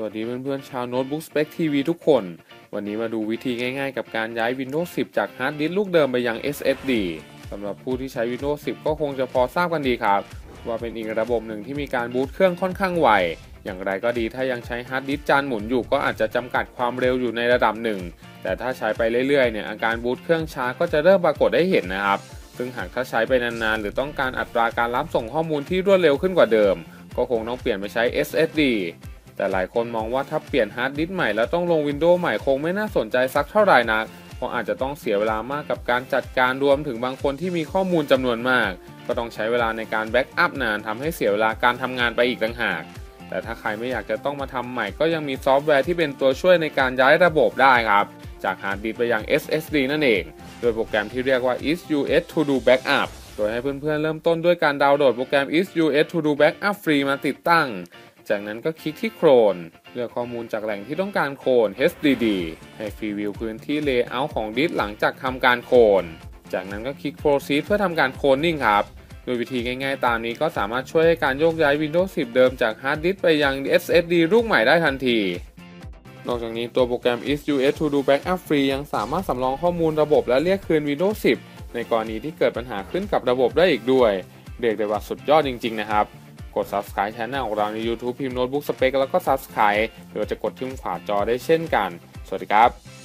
สวัสดีเพื่อนๆชาวโน้ตบุ๊กสเปคทีวีทุกคน วันนี้มาดูวิธีง่ายๆ กับการย้าย Windows 10 จากฮาร์ดดิสก์ลูกเดิมไปยัง SSD สำหรับผู้ที่ใช้ Windows 10 ก็คงจะพอทราบกันดีครับ ว่าเป็นอีกระบบหนึ่งที่มีการบูตเครื่องค่อนข้างไว อย่างไรก็ดีถ้ายังใช้ฮาร์ดดิสก์จานหมุนอยู่ก็อาจจะจำกัดความเร็วอยู่ในระดับหนึ่ง แต่ถ้าใช้ไปเรื่อยๆเนี่ยอาการบูตเครื่องช้าก็จะเริ่มปรากฏได้เห็นนะครับ ซึ่งหากถ้าใช้ไปนานๆ หรือต้องการอัตราการรับส่งข้อมูลที่รวดเร็วขึ้นกว่าเดิม ก็คงต้องเปลี่ยนไปใช้ SSD แต่หลายคนมองว่าถ้าเปลี่ยนฮาร์ดดิสก์ใหม่แล้วต้องลง Windows ใหม่คงไม่น่าสนใจสักเท่าไหร่นักเพราะอาจจะต้องเสียเวลามากกับการจัดการรวมถึงบางคนที่มีข้อมูลจำนวนมาก ก็ต้องใช้เวลาในการแบ็กอัพนานทำให้เสียเวลาการทำงานไปอีกต่างหาก แต่ถ้าใครไม่อยากจะต้องมาทำใหม่ก็ยังมีซอฟต์แวร์ที่เป็นตัวช่วยในการย้ายระบบได้ครับ จากฮาร์ดดิสก์ไปยัง SSD นั่นเอง โดยโปรแกรมที่เรียกว่า EaseUS To Do Backup โดยให้เพื่อนๆเริ่มต้นด้วยการดาวน์โหลดโปรแกรม EaseUS To Do Backup ฟรีมาติดตั้ง จากนั้นก็คลิกที่โคลนเลือกข้อมูลจากแหล่งที่ต้องการโคลน HDD ให้ฟรีวิวพื้นที่ Layout ของดิสก์หลังจากทำการโคลน จากนั้นก็คลิก Proceed เพื่อทำการโคลนนิ่งครับโดยวิธีง่ายๆ ตามนี้ก็สามารถช่วยให้การโยกย้าย Windows 10 เดิมจากฮาร์ดดิสก์ไปยัง SSD ลูกใหม่ได้ทันที นอกจากนี้ตัวโปรแกรม EaseUS To Do Backup Free ยังสามารถสำรองข้อมูลระบบและเรียกคืน Windows 10 ในกรณีที่เกิดปัญหาขึ้นกับระบบได้อีกด้วย เรียกได้ว่าสุดยอดจริงๆนะครับ ด Subscribe ช anel ของเราใน YouTube พิมพ์โน้ตบุ๊กสเปกแล้วก็ Subscribe หรือจะกดที่มุมขวาจอได้เช่นกัน สวัสดีครับ